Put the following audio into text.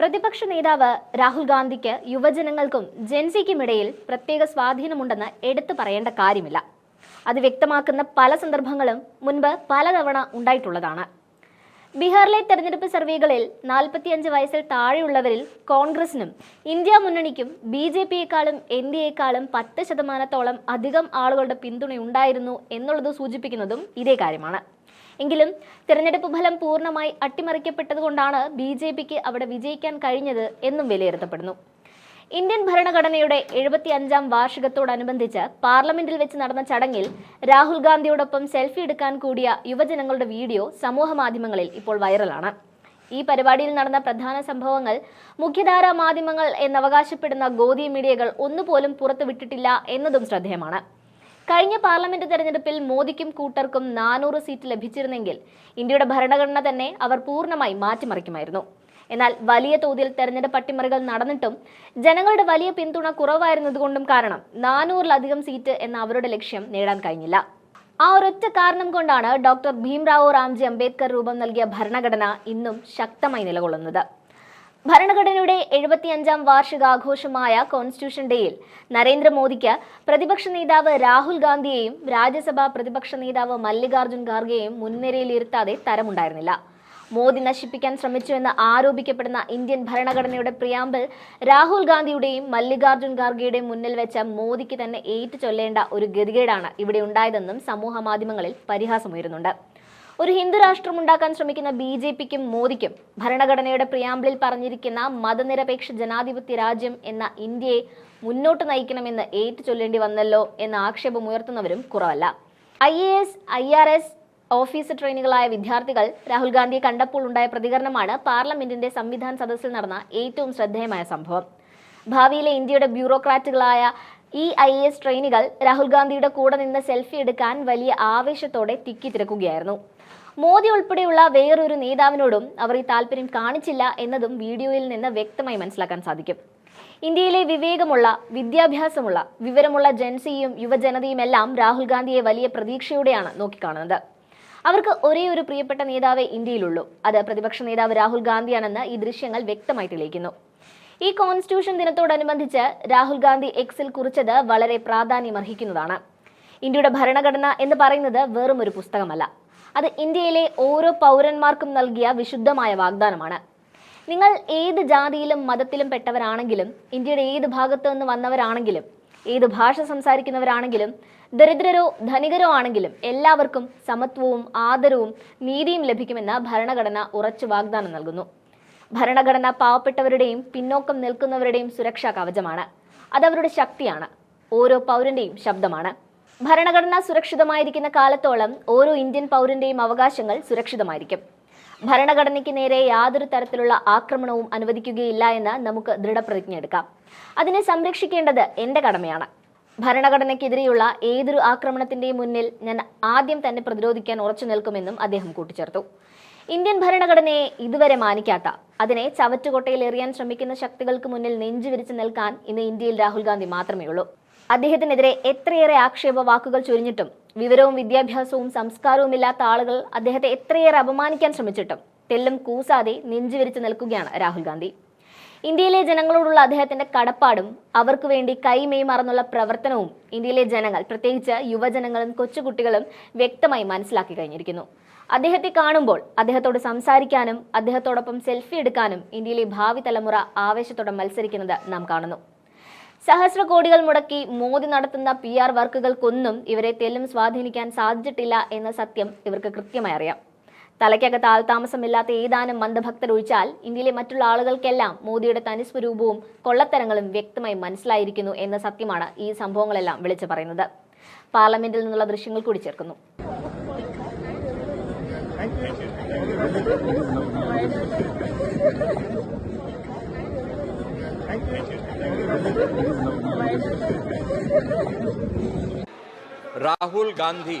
പ്രതിപക്ഷ നേതാവ് രാഹുൽ ഗാന്ധിക്ക് യുവജനങ്ങൾക്കും ജെൻസിക്കുമിടയിൽ പ്രത്യേക സ്വാധീനമുണ്ടെന്ന് എടുത്തു പറയേണ്ട കാര്യമില്ല. അത് വ്യക്തമാക്കുന്ന പല സന്ദർഭങ്ങളും മുൻപ് പലതവണ ഉണ്ടായിട്ടുള്ളതാണ്. ബീഹാറിലെ തെരഞ്ഞെടുപ്പ് സർവേകളിൽ നാൽപ്പത്തിയഞ്ച് വയസ്സിൽ താഴെയുള്ളവരിൽ കോൺഗ്രസിനും ഇന്ത്യ മുന്നണിക്കും ബി ജെ പിയെക്കാളും എൻ ഡി എക്കാളും പത്ത് ശതമാനത്തോളം അധികം ആളുകളുടെ പിന്തുണയുണ്ടായിരുന്നു എന്നുള്ളത് സൂചിപ്പിക്കുന്നതും ഇതേ കാര്യമാണ്. എങ്കിലും തിരഞ്ഞെടുപ്പ് ഫലം പൂർണമായി അട്ടിമറിക്കപ്പെട്ടതുകൊണ്ടാണ് ബി ജെ പിക്ക് അവിടെ വിജയിക്കാൻ കഴിഞ്ഞത് എന്നും വിലയിരുത്തപ്പെടുന്നു. ഇന്ത്യൻ ഭരണഘടനയുടെ എഴുപത്തി അഞ്ചാം വാർഷികത്തോടനുബന്ധിച്ച് പാർലമെന്റിൽ വെച്ച് നടന്ന ചടങ്ങിൽ രാഹുൽ ഗാന്ധിയോടൊപ്പം സെൽഫി എടുക്കാൻ കൂടിയ യുവജനങ്ങളുടെ വീഡിയോ സമൂഹമാധ്യമങ്ങളിൽ ഇപ്പോൾ വൈറലാണ്. ഈ പരിപാടിയിൽ നടന്ന പ്രധാന സംഭവങ്ങൾ മുഖ്യധാരാ മാധ്യമങ്ങൾ എന്നവകാശപ്പെടുന്ന ഗോതി മീഡിയകൾ ഒന്നുപോലും പുറത്തുവിട്ടിട്ടില്ല എന്നതും ശ്രദ്ധേയമാണ്. കഴിഞ്ഞ പാർലമെന്റ് തെരഞ്ഞെടുപ്പിൽ മോദിക്കും കൂട്ടർക്കും നാനൂറ് സീറ്റ് ലഭിച്ചിരുന്നെങ്കിൽ ഇന്ത്യയുടെ ഭരണഘടന തന്നെ അവർ പൂർണമായി മാറ്റിമറിക്കുമായിരുന്നു. എന്നാൽ വലിയ തോതിൽ തെരഞ്ഞെടുപ്പ് അട്ടിമറികൾ നടന്നിട്ടും ജനങ്ങളുടെ വലിയ പിന്തുണ കുറവായിരുന്നതുകൊണ്ടും കാരണം നാനൂറിലധികം സീറ്റ് എന്ന അവരുടെ ലക്ഷ്യം നേടാൻ കഴിഞ്ഞില്ല. ആ ഒരൊറ്റ കാരണം കൊണ്ടാണ് ഡോക്ടർ ഭീംറാവു റാംജി അംബേദ്കർ രൂപം നൽകിയ ഭരണഘടന ഇന്നും ശക്തമായി നിലകൊള്ളുന്നത്. ഭരണഘടനയുടെ എഴുപത്തിയഞ്ചാം വാർഷികാഘോഷമായ കോൺസ്റ്റിറ്റ്യൂഷൻ ഡേയിൽ നരേന്ദ്രമോദിക്ക് പ്രതിപക്ഷ നേതാവ് രാഹുൽ ഗാന്ധിയെയും രാജ്യസഭാ പ്രതിപക്ഷ നേതാവ് മല്ലികാർജുൻ ഖാർഗെയും മുൻനിരയിലിരുത്താതെ തരമുണ്ടായിരുന്നില്ല. മോദി നശിപ്പിക്കാൻ ശ്രമിച്ചുവെന്ന് ആരോപിക്കപ്പെടുന്ന ഇന്ത്യൻ ഭരണഘടനയുടെ പ്രിയാമ്പിൾ രാഹുൽ ഗാന്ധിയുടെയും മല്ലികാർജുൻ ഖാർഗെയുടെയും മുന്നിൽ വെച്ച മോദിക്ക് തന്നെ ഏറ്റു ചൊല്ലേണ്ട ഒരു ഗതികേടാണ് ഇവിടെ ഉണ്ടായതെന്നും സമൂഹ മാധ്യമങ്ങളിൽ പരിഹാസമുയരുന്നുണ്ട്. ഒരു ഹിന്ദു രാഷ്ട്രം ഉണ്ടാക്കാൻ ശ്രമിക്കുന്ന ബി ജെ പിക്കും മോദിക്കും ഭരണഘടനയുടെ പ്രിയാമ്പിളിൽ പറഞ്ഞിരിക്കുന്ന മതനിരപേക്ഷ ജനാധിപത്യ രാജ്യം എന്ന ഇന്ത്യയെ മുന്നോട്ട് നയിക്കണമെന്ന് ഏറ്റു ചൊല്ലേണ്ടി വന്നല്ലോ എന്ന ആക്ഷേപം ഉയർത്തുന്നവരും കുറവല്ല. I A S I R S office ട്രെയിനുകളായ വിദ്യാർത്ഥികൾ രാഹുൽ ഗാന്ധിയെ കണ്ടപ്പോൾ ഉണ്ടായ പ്രതികരണമാണ് പാർലമെന്റിന്റെ സംവിധാൻ സദസ്സിൽ നടന്ന ഏറ്റവും ശ്രദ്ധേയമായ സംഭവം. ഭാവിയിലെ ഇന്ത്യയുടെ ബ്യൂറോക്രാറ്റുകളായ ഈ ഐ എസ് ട്രെയിനുകൾ രാഹുൽ ഗാന്ധിയുടെ കൂടെ നിന്ന് സെൽഫി എടുക്കാൻ വലിയ ആവേശത്തോടെ തിക്കി തിരക്കുകയായിരുന്നു. മോദി ഉൾപ്പെടെയുള്ള വേറൊരു നേതാവിനോടും അവർ ഈ താല്പര്യം കാണിച്ചില്ല എന്നതും വീഡിയോയിൽ നിന്ന് വ്യക്തമായി മനസ്സിലാക്കാൻ സാധിക്കും. ഇന്ത്യയിലെ വിവേകമുള്ള വിദ്യാഭ്യാസമുള്ള വിവരമുള്ള ജൻസിയും യുവജനതയും എല്ലാം രാഹുൽ ഗാന്ധിയെ വലിയ പ്രതീക്ഷയോടെയാണ് നോക്കിക്കാണുന്നത്. അവർക്ക് ഒരേ ഒരു പ്രിയപ്പെട്ട നേതാവേ ഇന്ത്യയിലുള്ളൂ. അത് പ്രതിപക്ഷ നേതാവ് രാഹുൽ ഗാന്ധിയാണെന്ന് ഈ ദൃശ്യങ്ങൾ വ്യക്തമായി തെളിയിക്കുന്നു. ഈ കോൺസ്റ്റിറ്റ്യൂഷൻ ദിനത്തോടനുബന്ധിച്ച് രാഹുൽ ഗാന്ധി എക്സിൽ കുറിച്ചത് വളരെ പ്രാധാന്യമർഹിക്കുന്നതാണ്. ഇന്ത്യയുടെ ഭരണഘടന എന്ന് പറയുന്നത് വെറും ഒരു പുസ്തകമല്ല. അത് ഇന്ത്യയിലെ ഓരോ പൗരന്മാർക്കും നൽകിയ വിശുദ്ധമായ വാഗ്ദാനമാണ്. നിങ്ങൾ ഏത് ജാതിയിലും മതത്തിലും പെട്ടവരാണെങ്കിലും ഇന്ത്യയുടെ ഏത് ഭാഗത്തു നിന്ന് വന്നവരാണെങ്കിലും ഏത് ഭാഷ സംസാരിക്കുന്നവരാണെങ്കിലും ദരിദ്രരോ ധനികരോ ആണെങ്കിലും എല്ലാവർക്കും സമത്വവും ആദരവും നീതിയും ലഭിക്കുമെന്ന ഭരണഘടന ഉറച്ചു വാഗ്ദാനം നൽകുന്നു. ഭരണഘടന പാവപ്പെട്ടവരുടെയും പിന്നോക്കം നിൽക്കുന്നവരുടെയും സുരക്ഷാ കവചമാണ്. അതവരുടെ ശക്തിയാണ്. ഓരോ പൗരന്റെയും ശബ്ദമാണ്. ഭരണഘടന സുരക്ഷിതമായിരിക്കുന്ന കാലത്തോളം ഓരോ ഇന്ത്യൻ പൗരന്റെയും അവകാശങ്ങൾ സുരക്ഷിതമായിരിക്കും. ഭരണഘടനയ്ക്ക് നേരെ യാതൊരു തരത്തിലുള്ള ആക്രമണവും അനുവദിക്കുകയില്ല എന്ന് നമുക്ക് ദൃഢപ്രതിജ്ഞ എടുക്കാം. അതിനെ സംരക്ഷിക്കേണ്ടത് എന്റെ കടമയാണ്. ഭരണഘടനയ്ക്കെതിരെയുള്ള ഏതൊരു ആക്രമണത്തിന്റെയും മുന്നിൽ ഞാൻ ആദ്യം തന്നെ പ്രതിരോധിക്കാൻ ഉറച്ചു നിൽക്കുമെന്നും അദ്ദേഹം കൂട്ടിച്ചേർത്തു. ഇന്ത്യൻ ഭരണഘടനയെ ഇതുവരെ മാനിക്കാത്ത അതിനെ ചവറ്റുകൊട്ടയിൽ എറിയാൻ ശ്രമിക്കുന്ന ശക്തികൾക്ക് മുന്നിൽ നെഞ്ചുവിരിച്ച് നിൽക്കാൻ ഇന്ന് ഇന്ത്യയിൽ രാഹുൽ ഗാന്ധി മാത്രമേ ഉള്ളൂ അദ്ദേഹത്തിനെതിരെ എത്രയേറെ ആക്ഷേപ വാക്കുകൾ ചൊരിഞ്ഞിട്ടും വിവരവും വിദ്യാഭ്യാസവും സംസ്കാരവും ഇല്ലാത്ത ആളുകൾ അദ്ദേഹത്തെ എത്രയേറെ അപമാനിക്കാൻ ശ്രമിച്ചിട്ടും തെല്ലും കൂസാതെ നെഞ്ചുവിരിച്ച് നിൽക്കുകയാണ് രാഹുൽ ഗാന്ധി. ഇന്ത്യയിലെ ജനങ്ങളോടുള്ള അദ്ദേഹത്തിന്റെ കടപ്പാടും അവർക്ക് വേണ്ടി കൈമെയ് മറന്നുള്ള പ്രവർത്തനവും ഇന്ത്യയിലെ ജനങ്ങൾ പ്രത്യേകിച്ച് യുവജനങ്ങളും കൊച്ചുകുട്ടികളും വ്യക്തമായി മനസ്സിലാക്കി കഴിഞ്ഞിരിക്കുന്നു. അദ്ദേഹത്തെ കാണുമ്പോൾ അദ്ദേഹത്തോട് സംസാരിക്കാനും അദ്ദേഹത്തോടൊപ്പം സെൽഫി എടുക്കാനും ഇന്ത്യയിലെ ഭാവി തലമുറ ആവേശത്തോടെ മത്സരിക്കുന്നത് നാം കാണുന്നു. സഹസ്ര കോടികൾ മുടക്കി മോദി നടത്തുന്ന പി ആർ വർക്കുകൾക്കൊന്നും ഇവരെ തെല്ലും സ്വാധീനിക്കാൻ സാധിച്ചിട്ടില്ല എന്ന സത്യം ഇവർക്ക് കൃത്യമായി അറിയാം. തലയ്ക്കകത്ത് ആൾതാമസമില്ലാത്ത ഏതാനും മന്ദഭക്തരൊഴിച്ചാൽ ഇന്ത്യയിലെ മറ്റുള്ള ആളുകൾക്കെല്ലാം മോദിയുടെ തനിസ്വരൂപവും കൊള്ളത്തരങ്ങളും വ്യക്തമായി മനസ്സിലായിരിക്കുന്നു എന്ന സത്യമാണ് ഈ സംഭവങ്ങളെല്ലാം വിളിച്ചു പറയുന്നത്. പാർലമെന്റിൽ നിന്നുള്ള ദൃശ്യങ്ങൾ കൂടി ചേർക്കുന്നു. राहुल गांधी।